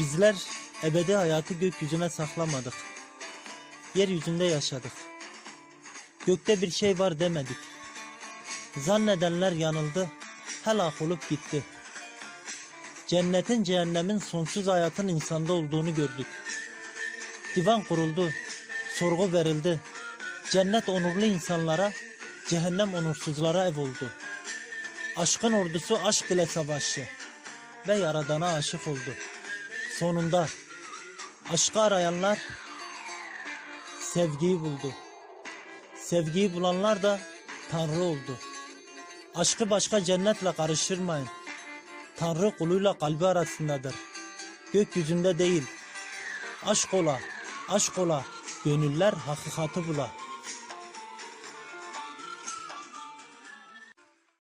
Bizler ebedi hayatı gökyüzüne saklamadık. Yeryüzünde yaşadık. Gökte bir şey var demedik. Zannedenler yanıldı. Helak olup gitti. Cennetin cehennemin sonsuz hayatın insanda olduğunu gördük. Divan kuruldu. Sorgu verildi. Cennet onurlu insanlara, cehennem onursuzlara ev oldu. Aşkın ordusu aşk ile savaştı ve Yaradan'a aşık oldu. Sonunda aşkı arayanlar sevgiyi buldu. Sevgiyi bulanlar da Tanrı oldu. Aşkı başka cennetle karıştırmayın. Tanrı kuluyla kalbi arasındadır. Gökyüzünde değil. Aşk ola, aşk ola, gönüller hakikati bula.